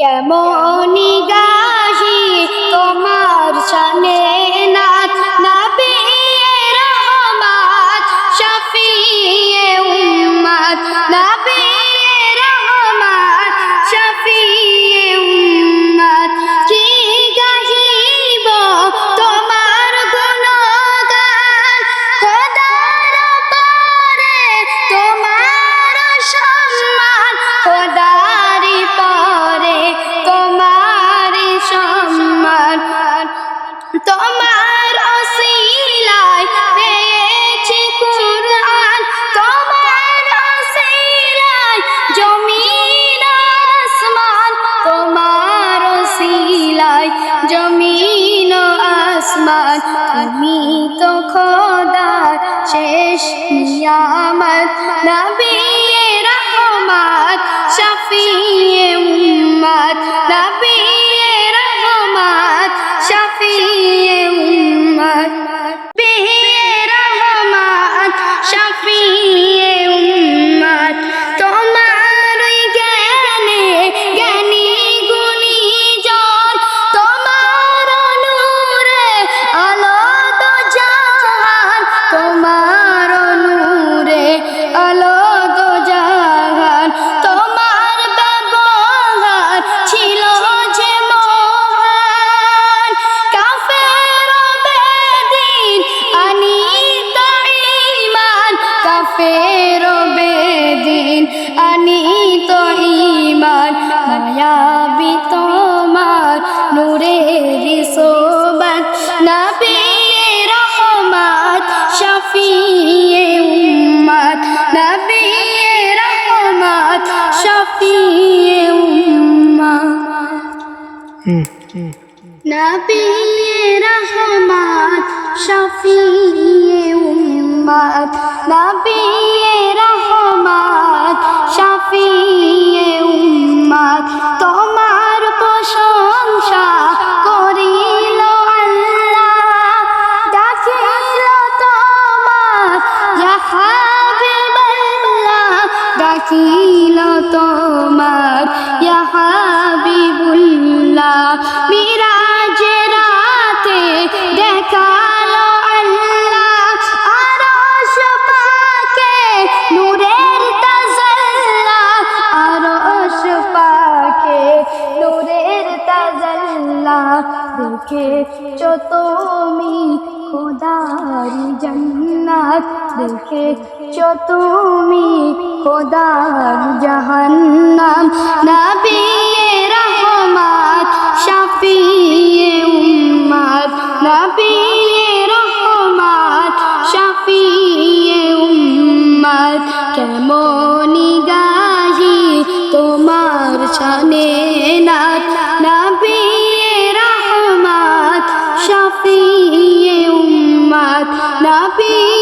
কেমন গাহি তোমার সানে নাথ? নবী জমিন আসমান তুমি তো খোদার শেষ নিয়ামত কাফের বেদিন আনিত ঈমান মায়াবী তোমার নূরের সোবত নবী রহমত শফিয়ে উম্মত নবী রহমত শফিয়ে উম্মত নবী রহমত উম্মত নবী রহমত, শফিয়ে উম্মত, তোমার প্রশংসা করিল আল্লাহ। ডাকিল তোমার, ইয়া হাবিবাল্লাহ। ডাকিল তোমার, ইয়া নূরের তাজাল্লা দেখে তুমি? খোদারি জান্নাত দেখে তুমি? খোদার জাহান্নাম। নবী রহমত, শফিয়ে উম্মত। নবী রহমত, শফিয়ে উম্মত। কেমন শানে নাথ নবী রহমত শফিয়ে উম্মত নবী